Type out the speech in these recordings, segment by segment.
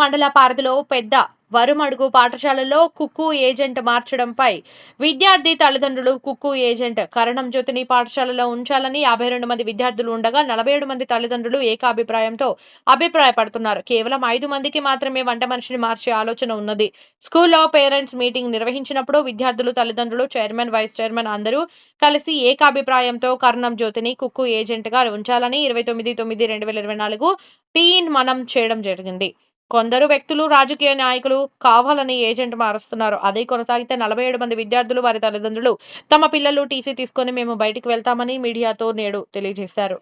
మండల పరిధిలో పెద్ద వరుమడుగు పాఠశాలలో కుక్కు ఏజెంట్ మార్చడంపై విద్యార్థి తల్లిదండ్రులు కుక్కు ఏజెంట్ కరణం జ్యోతిని పాఠశాలలో ఉంచాలని యాభై రెండు మంది విద్యార్థులు ఉండగా నలభై ఏడు మంది తల్లిదండ్రులు ఏకాభిప్రాయంతో అభిప్రాయపడుతున్నారు. కేవలం ఐదు మందికి మాత్రమే వంట మనిషిని మార్చే ఆలోచన ఉన్నది. స్కూల్లో పేరెంట్స్ మీటింగ్ నిర్వహించినప్పుడు విద్యార్థులు తల్లిదండ్రులు చైర్మన్ వైస్ చైర్మన్ అందరూ కలిసి ఏకాభిప్రాయంతో కర్ణం జ్యోతిని కుక్కు ఏజెంట్గా ఉంచాలని ఇరవై తొమ్మిది తొమ్మిది రెండు వేల ఇరవై నాలుగు టీన్ మనం చేయడం జరిగింది. కొందరు వ్యక్తులు రాజకీయ నాయకులు కావాలని ఏజెంట్ మారుస్తున్నారు. అదే కొనసాగితే నలభై ఏడు మంది విద్యార్థులు వారి తల్లిదండ్రులు తమ పిల్లలు టీసీ తీసుకొని మేము బయటికి వెళ్తామని మీడియాతో నేడు తెలియజేశారు.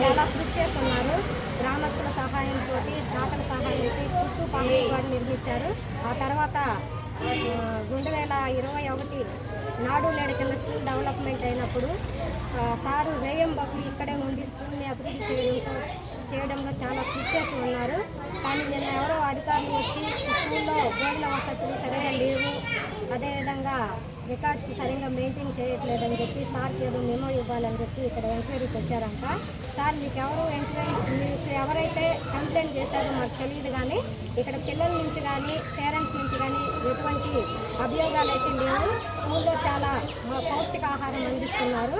చాలా కృషి చేస్తున్నారు. గ్రామస్తుల సహాయంతో దాతల సహాయంతో చుట్టూ పంపిణీ కూడా నిర్మించారు. ఆ తర్వాత రెండు వేల ఇరవై ఒకటి నాడు నేడు కింద స్కూల్ డెవలప్మెంట్ అయినప్పుడు సారు రేయం బాబు ఇక్కడే ఉండి స్కూల్ని అభివృద్ధి చేయడంతో చేయడంలో చాలా కృషి చేసి ఉన్నారు. కానీ నిన్న ఎవరో అధికారులు వచ్చి స్కూల్లో గోడల వసతులు సరిగా లేవు. అదేవిధంగా రికార్డ్స్ సరిగ్గా మెయింటైన్ చేయట్లేదని చెప్పి సార్కి ఏదో మెమో ఇవ్వాలని చెప్పి ఇక్కడ ఎంక్వైరీకి వచ్చారంట. సార్ మీకు ఎవరు ఎంక్వైరీ మీకు ఎవరైతే కంప్లైంట్ చేశారో మాకు తెలియదు కానీ ఇక్కడ పిల్లల నుంచి కానీ పేరెంట్స్ నుంచి కానీ ఎటువంటి అభియోగాలు అయితే లేవు. స్కూల్లో చాలా మా పౌష్టికాహారం అందిస్తున్నారు.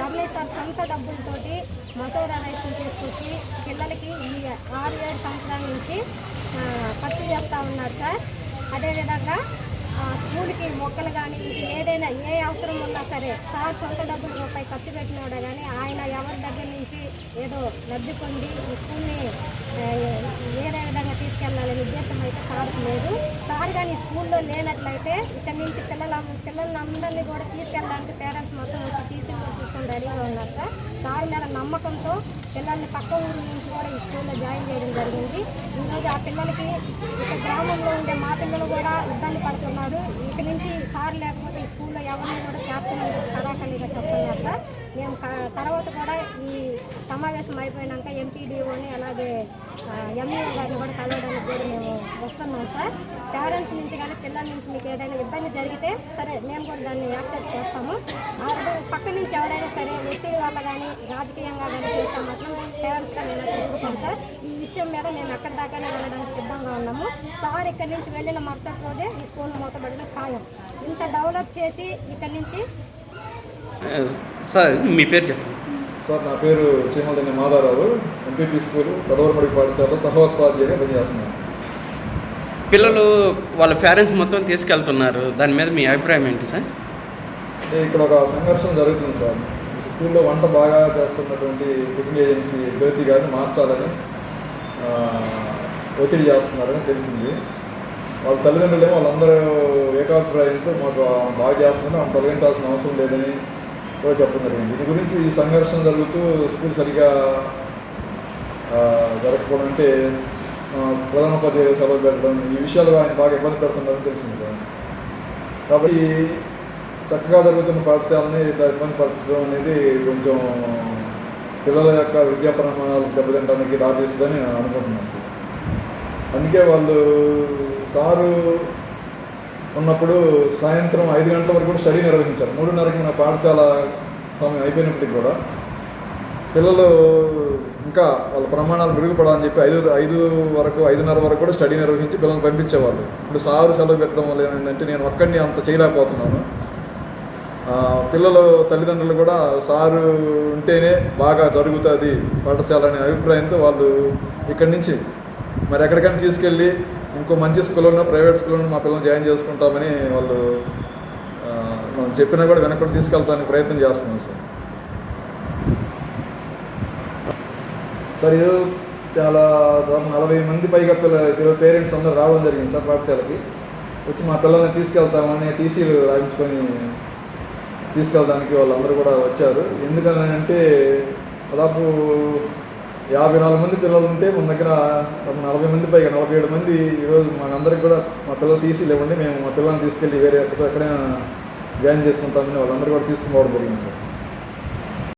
రమేష్ సార్ సొంత డబ్బులతోటి మసూరా రైస్ని తీసుకొచ్చి పిల్లలకి ఈ ఆరు ఏడు సంవత్సరాల నుంచి ఖర్చు చేస్తూ ఉన్నారు సార్. అదేవిధంగా స్కూల్కి మొక్కలు కానీ ఇంక ఏదైనా ఏ అవసరం ఉన్నా సరే సార్ సొంత డబ్బులు రూపాయి ఖర్చు పెట్టినాడు కానీ ఆయన ఎవరి దగ్గర నుంచి ఏదో లబ్ధి పొంది ఈ స్కూల్ని వేరే విధంగా తీసుకెళ్ళాలనే ఉద్దేశం అయితే సార్కి లేదు కానీ స్కూల్లో లేనట్లయితే ఇక్కడ నుంచి పిల్లల పిల్లల్ని కూడా తీసుకెళ్ళడానికి పేరెంట్స్ మొత్తం వచ్చి టీచర్లు తీసుకొని రెడీగా ఉన్నారు సార్. సార్ మీద నమ్మకంతో పిల్లల్ని పక్క ఊరు నుంచి కూడా ఈ స్కూల్లో జాయిన్ చేయడం జరిగింది. ఈరోజు ఆ పిల్లలకి ఇక్కడ గ్రామంలో ఉండే మా పిల్లలు కూడా ఇబ్బంది పడుతున్నారు. ఇక నుంచి సార్ లేకపోతే ఈ స్కూల్లో ఎవరిని కూడా చేర్చమని చెప్పి కళాఖండిగా చెప్తున్నారు సార్. మేము తర్వాత కూడా ఈ సమావేశం అయిపోయినాక ఎంపీడీఓని అలాగే ఎంఈఓ గారిని కూడా కలవడానికి కూడా మేము వస్తున్నాం సార్. పేరెంట్స్ నుంచి కానీ పిల్లల నుంచి మీకు ఏదైనా ఇబ్బంది జరిగితే సరే మేము కూడా దాన్ని యాక్సెప్ట్ చేస్తాము. పక్క నుంచి ఎవరైనా సరే ఒత్తిడి వల్ల కానీ రాజకీయంగా కానీ చేస్తే మాత్రం పేరెంట్స్గా నేను ఎదుర్కొంటాం సార్. ఈ విషయం మీద మేము ఎక్కడి దాకానే వెళ్ళడానికి సిద్ధంగా ఉన్నాము. సార్ ఇక్కడి నుంచి వెళ్ళిన మరుసటి రోజే ఈ స్కూల్ మూతబడిన ఖాయం. ఇంత డెవలప్ చేసి ఇక్కడి నుంచి సార్ మీ పేరు చెప్పండి. సార్ నా పేరు శ్రీమల్దని మాధారావు ఎంపీపీ స్కూల్ పదవరమడి పాఠశాలలో సహోత్పాధ్యాయుగా పనిచేస్తున్నాను. పిల్లలు వాళ్ళ పేరెంట్స్ మొత్తం తీసుకెళ్తున్నారు. దాని మీద మీ అభిప్రాయం ఏంటి సార్? ఇక్కడ ఒక సంఘర్షణ జరుగుతుంది సార్. స్కూల్లో వంట బాగా చేస్తున్నటువంటి కుకింగ్ ఏజెన్సీ జ్యోతి గారిని మార్చాలని ఒత్తిడి చేస్తున్నారని తెలిసింది. వాళ్ళ తల్లిదండ్రులు వాళ్ళందరూ ఏకాభిప్రాయంతో మాకు బాగా చేస్తున్నారు. ఆమె తొలగించాల్సిన అవసరం లేదని కూడా చెప్పడం జరిగింది. దీని గురించి ఈ సంఘర్షణ జరుగుతూ స్కూల్ సరిగా జరగకపోవడం అంటే ప్రధాన ప్రధానోపాధ్యాయులు సెలవు పెట్టడం ఈ విషయాలు ఆయన బాగా ఇబ్బంది పెడుతున్నారని తెలిసింది సార్. కాబట్టి చక్కగా జరుగుతున్న పాఠశాలని ఇట్లా ఇబ్బంది పరచడం అనేది కొంచెం పిల్లల యొక్క విద్యా ప్రమాణాలు దెబ్బతింటానికి దారితీస్తుందని నేను అనుకుంటున్నాను సార్. అందుకే వాళ్ళు సారు ఉన్నప్పుడు సాయంత్రం ఐదు గంటల వరకు కూడా స్టడీ నిర్వహించారు. మూడున్నరకి మన పాఠశాల సమయం అయిపోయినప్పటికీ కూడా పిల్లలు ఇంకా వాళ్ళ ప్రమాణాలు మెరుగుపడాలని చెప్పి ఐదు ఐదు వరకు ఐదున్నర వరకు కూడా స్టడీ నిర్వహించి పిల్లల్ని పంపించేవాళ్ళు. ఇప్పుడు సారు సెలవు పెట్టడం వల్ల ఏంటంటే నేను ఒక్కడిని అంత చేయలేకపోతున్నాను. పిల్లలు తల్లిదండ్రులు కూడా సారు ఉంటేనే బాగా జరుగుతుంది పాఠశాల అనే అభిప్రాయంతో వాళ్ళు ఇక్కడి నుంచి మరి ఎక్కడికైనా తీసుకెళ్ళి ఇంకో మంచి స్కూల్లో ప్రైవేట్ స్కూల్లో మా పిల్లల్ని జాయిన్ చేసుకుంటామని వాళ్ళు మనం చెప్పినా కూడా వెనక్కి తీసుకెళ్తానికి ప్రయత్నం చేస్తున్నాం సార్. సార్ ఏదో చాలా నలభై మంది పైగా పిల్ల ఈరోజు పేరెంట్స్ అందరూ రావడం జరిగింది సార్ పాఠశాలకి. వచ్చి మా పిల్లల్ని తీసుకెళ్తామని టీసీలు రాయించుకొని తీసుకెళ్ళడానికి వాళ్ళందరూ కూడా వచ్చారు. ఎందుకని అంటే దాదాపు యాభై నాలుగు మంది పిల్లలు ఉంటే మన దగ్గర నలభై మంది పైగా నలభై ఏడు మంది ఈరోజు మనందరికి కూడా మా పిల్లలు టీసీలు లేవండి మేము మా పిల్లల్ని తీసుకెళ్ళి వేరే ఎక్కడో ఎక్కడైనా జాయిన్ చేసుకుంటామని వాళ్ళందరూ కూడా తీసుకుని పోవడం జరిగింది సార్.